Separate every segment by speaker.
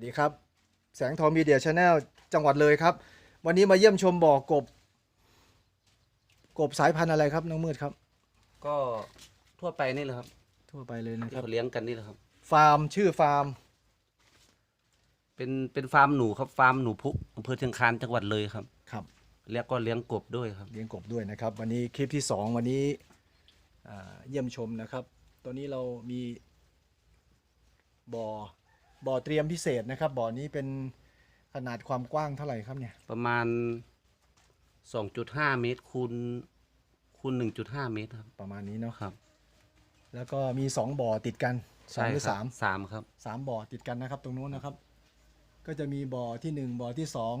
Speaker 1: วัสดีครับ แสงทองมีเดียชาแนลจังหวัดเลยครับ วันนี้มาเยี่ยมชมบ่อกบ กบสายพันธุ์อะไรครับน้องมืดครับ
Speaker 2: ก็ทั่วไปนี่แหละครับ
Speaker 1: ทั่วไปเลยนะ
Speaker 2: ที่
Speaker 1: ครับ
Speaker 2: เขาเลี้ยงกันนี่แหละครับ
Speaker 1: ฟาร์มชื่อฟาร์ม
Speaker 2: เป็นเป็นฟาร์มหนูครับฟาร์มหนูพุกอำเภอเชียงคานจังหวัดเลยครับ
Speaker 1: ครับ
Speaker 2: แล้วก็เลี้ยงกบด้วยครับ
Speaker 1: เลี้ยงกบด้วยนะครับ วันนี้คลิปที่สองวันนี้อ่าเยี่ยมชมนะครับตัวนี้เรามีบ่อ บ่อเตรียมพิเศษนะครับ บ่อนี้เป็นขนาดความกว้างเท่าไหร่ครับเนี่ย
Speaker 2: ประมาณ 2.5 เมตรคูณคูณ1.5 เมตรครับ
Speaker 1: ประมาณนี้เนาะ
Speaker 2: ครับ
Speaker 1: แล้วก็มีสองบ่อติดกันสองหรือ
Speaker 2: ใช่
Speaker 1: สาม
Speaker 2: สามครับ
Speaker 1: สามบ่อติดกันนะครับ ตรงนู้นนะครับ ก็จะมีบ่อที่หนึ่งบ่อที่สอง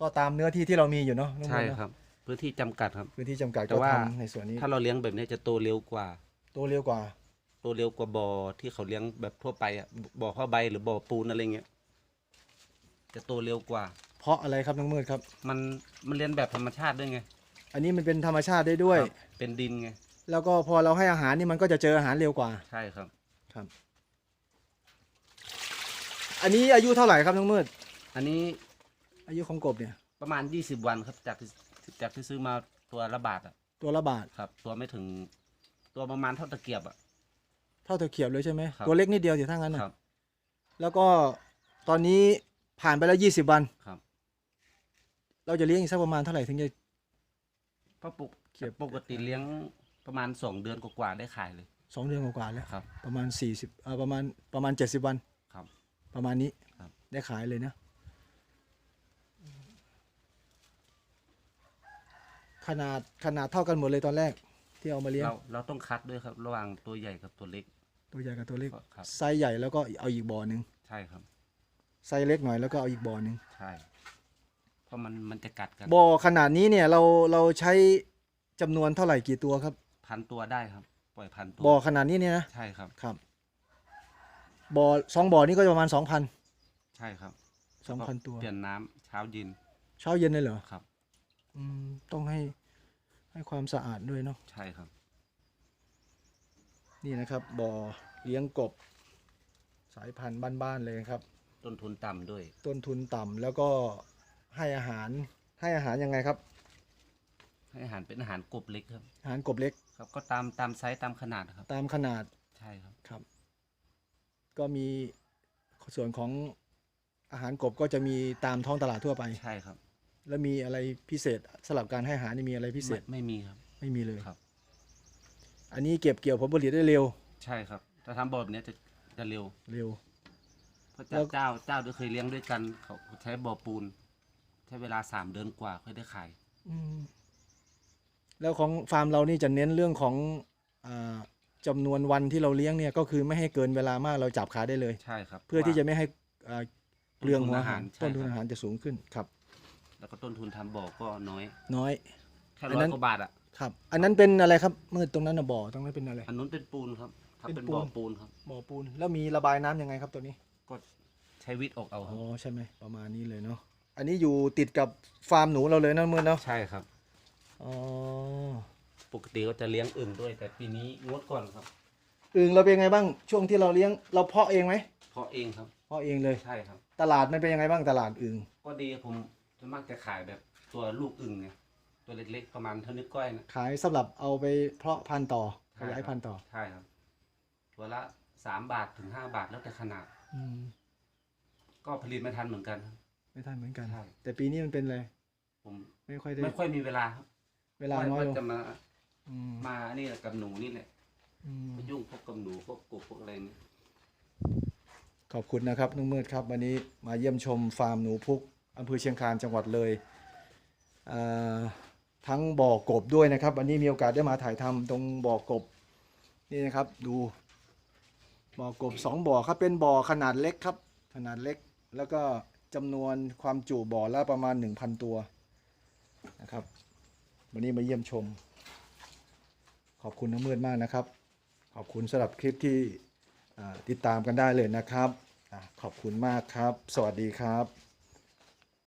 Speaker 1: ก็ตามเนื้อที่ที่เรามีอยู่เนาะน้อง
Speaker 2: ใช่
Speaker 1: มดเนอะ
Speaker 2: ครับ พื้นที่จำกัดครับ
Speaker 1: พื้นที่จำกัด
Speaker 2: แต่
Speaker 1: ก็
Speaker 2: ว่า
Speaker 1: ทำในส่วนนี้
Speaker 2: ถ้าเราเลี้ยงแบบนี้จะโตเร็วกว่า
Speaker 1: ตัวเร็วกว่า
Speaker 2: โตเร็วกว่าบ่อที่เขาเลี้ยงแบบทั่วไปอะบ่อผ้าใบหรือบ่อปูนอะไรเงี้ยจะโตเร็วกว่า
Speaker 1: เพราะอะไรครับน้องมืดครับ
Speaker 2: มันมันเลี้ยงแบบธรรมชาติด้วยไง
Speaker 1: อันนี้มันเป็นธรรมชาติได้ด้วย
Speaker 2: ครับเป็นดินไง
Speaker 1: แล้วก็พอเราให้อาหารนี่มันก็จะเจออาหารเร็วกว่า
Speaker 2: ใช่ครับ
Speaker 1: ครับ อันนี้อายุเท่าไหร่ครับน้องมืด
Speaker 2: อันนี้
Speaker 1: อายุของกบเนี่ย
Speaker 2: ประมาณ 20 วันครับจากที่จากที่ซื้อมาตัวละบาทอะ
Speaker 1: ตัวละบาท
Speaker 2: ครับ ตัวไม่ถึงตัวประมาณเท่าตะเกียบอะ
Speaker 1: เท่าตะเขียบเลยใช่ไหม
Speaker 2: ครับ
Speaker 1: ตัวเล็กนิดเดียวสิถ้างั้น
Speaker 2: ค
Speaker 1: นะ
Speaker 2: รับ
Speaker 1: แล้วก็ตอนนี้ผ่านไปแล้วยี่สิบวัน
Speaker 2: ครับ
Speaker 1: เราจะเลี้ยงอีกสักประมาณเท่าไหร่ถึงจะ
Speaker 2: เพราะปก
Speaker 1: เก็บ
Speaker 2: ปกติเลี้ยงประมาณ2เดือนกว่าๆได้ขายเลย
Speaker 1: สองเดือนกว่าๆแล้ว
Speaker 2: ครับ
Speaker 1: ประมาณสี่สิบเอ่อประมาณประมาณเจ็ดสิบวัน
Speaker 2: ครับ
Speaker 1: ประมาณนี้
Speaker 2: ครับ
Speaker 1: ได้ขายเลยนะ ขนาดขนาดเท่ากันหมดเลยตอนแรก ที่เอามาเลี้ยง
Speaker 2: เราเราต้องคัดด้วยครับ ระหว่างตัวใหญ่กับตัวเล็ก
Speaker 1: ตัวใหญ่กับตัวเล็ก
Speaker 2: ครับ
Speaker 1: ไซส์ใหญ่แล้วก็เอาอีกบ่อหนึ่ง
Speaker 2: ใช่ครับ
Speaker 1: ไซส์เล็กหน่อยแล้วก็เอาอีกบ่อหนึ่ง
Speaker 2: ใช่เพราะมันมันจะกัดกัน
Speaker 1: บ่อขนาดนี้เนี่ยเราเราใช้จำนวนเท่าไหร่กี่ตัวครับ
Speaker 2: พันตัวได้ครับ ปล่อยพันตัว
Speaker 1: บ่อขนาดนี้เนี่ยนะ
Speaker 2: ใช่ครับ
Speaker 1: ครับบ่อสองบ่อนี้ก็จะประมาณสองพัน
Speaker 2: ใช่ครับ
Speaker 1: สองพันตัว
Speaker 2: เปลี่ยนน้ำเช้าเย็น
Speaker 1: เช้าเย็นเลยเหรอ
Speaker 2: ครับ
Speaker 1: อืมต้องให้ ให้ความสะอาดด้วยเนาะ
Speaker 2: ใช่ครับ
Speaker 1: นี่นะครับบ่อเลี้ยงกบ สายพันธุ์บ้านๆเลยครับ
Speaker 2: ต้นทุนต่ำด้วย
Speaker 1: ต้นทุนต่ำแล้วก็ให้อาหารให้อาหารยังไงครับ
Speaker 2: ให้อาหารเป็นอาหารกบเล็กครับ
Speaker 1: อาหารกบเล็ก
Speaker 2: ครับ ก็ตามตามไซส์ตามขนาดครับ
Speaker 1: ตามขนาด
Speaker 2: ใช่ครับ
Speaker 1: ครับ ก็มีส่วนของอาหารกบก็จะมีตามท้องตลาดทั่วไป
Speaker 2: ใช่ครับ
Speaker 1: แล้วมีอะไรพิเศษสำหรับการให้อาหารนี่มีอะไรพิเศษ
Speaker 2: ไม่ไม่มีครับ
Speaker 1: ไม่มีเลย
Speaker 2: ครับ
Speaker 1: อันนี้เก็บเกี่ยวผลผลิตได้เร็ว
Speaker 2: ใช่ครับ ถ้าทำบ่อแบบนี้จะจะเร็ว
Speaker 1: เร็ว
Speaker 2: เพราะ
Speaker 1: แล้
Speaker 2: เจ้าวเจ้าเจ้าที่เคยเลี้ยงด้วยกันเขาใช้บ่อปูน ใช้เวลาสามเดือนกว่าค่อยได้ขาย
Speaker 1: อืมแล้วของฟาร์มเรานี่จะเน้นเรื่องของอาจำนวนวันที่เราเลี้ยงเนี่ยก็คือไม่ให้เกินเวลามากเราจับขายได้เลย
Speaker 2: ใช่ครับ
Speaker 1: เพื่อที่จะไม่ให้อ่าเปลืองหัวอาหาร
Speaker 2: ต้
Speaker 1: ต้น
Speaker 2: นทุ
Speaker 1: ทุน
Speaker 2: น
Speaker 1: อา
Speaker 2: อา
Speaker 1: หา
Speaker 2: หารร
Speaker 1: จะสูงขึ้นครับ
Speaker 2: แล้วก็ต้นทุนทำบ่อก็น้อย
Speaker 1: น้อย
Speaker 2: แค่
Speaker 1: อัน
Speaker 2: ร้อ
Speaker 1: นั้
Speaker 2: ย
Speaker 1: น
Speaker 2: กว่าบาทอะ
Speaker 1: ครับ อันนั้นเป็นอะไรครับมืดตรงนั้นนะบ่อตรงนั้นเป็นอะไร
Speaker 2: อันนู้นเป็นปูนครับถ้า
Speaker 1: เป็
Speaker 2: เป็น
Speaker 1: นปูน
Speaker 2: บ่อปูนครับ
Speaker 1: บ่อปูนแล้วมีระบายน้ำยังไงครับตัวนี้
Speaker 2: ก็ใช้วิทย์ออกเอาค
Speaker 1: อ๋
Speaker 2: รั
Speaker 1: อบใช่ไหมประมาณนี้เลยเนาะอันนี้อยู่ติดกับฟาร์มหนูเราเลยนะมืดเนาะ
Speaker 2: ใช่ครับ
Speaker 1: อ๋อ
Speaker 2: ปกติก็จะเลี้ยงอึ่งด้วย แต่ปีนี้งดก่อนครับ
Speaker 1: อึ่งเราเป็นไงบ้างช่วงที่เราเลี้ยงเราเพาะเองไหม
Speaker 2: เพราะเองครับ
Speaker 1: เพาะเองเลย
Speaker 2: ใช่ครับ
Speaker 1: ตลาดมันเป็นยังไงบ้างตลาดอึ่ง
Speaker 2: ก็ดีผม จะมักจะขายแบบตัวลูกอึ่งไงตัวเล็กๆประมาณเท่านิ้วก้อยนะ
Speaker 1: ขายสำหรับเอาไปเพาะพันธุ์ต่อข
Speaker 2: ใช่
Speaker 1: ยาย
Speaker 2: ครับ
Speaker 1: พันธุ์ต่อ
Speaker 2: ใช่ครับ ตัวละสามบาทถึงห้าบาทแล้วแต่ขนาด
Speaker 1: อืม
Speaker 2: ก็ผลิตไม่ทันเหมือนกันครับ
Speaker 1: ไม่ทันเหมือนกัน
Speaker 2: ใช่
Speaker 1: แต่ปีนี้มันเป็นอะไร
Speaker 2: ผม
Speaker 1: ไม่ค่อยได้
Speaker 2: ไม่ค่อยมีเวลาครับ
Speaker 1: เวลาน้อยลง
Speaker 2: จะมา
Speaker 1: อืม
Speaker 2: มานี่แหละกับหนูนี่แหละ
Speaker 1: อืม
Speaker 2: มายุ่งพวกกับหนูพวกกบพวกอะไรนี่
Speaker 1: ขอบคุณนะครับน้องมืดครับ วันนี้มาเยี่ยมชมฟาร์มหนูพุก อำเภอเชียงคานจังหวัดเลยทั้งบ่อกบด้วยนะครับ วันนี้มีโอกาสได้มาถ่ายทำตรงบ่อกบนี่นะครับดูบ่อกบสองบ่อครับเป็นบ่อขนาดเล็กครับ ขนาดเล็กแล้วก็จำนวนความจุบ่อละประมาณ 1,000 ตัวนะครับ วันนี้มาเยี่ยมชม ขอบคุณน้องมืดมากนะครับ ขอบคุณสำหรับคลิปที่ติดตามกันได้เลยนะครับ ขอบคุณมากครับ สวัสดีครับ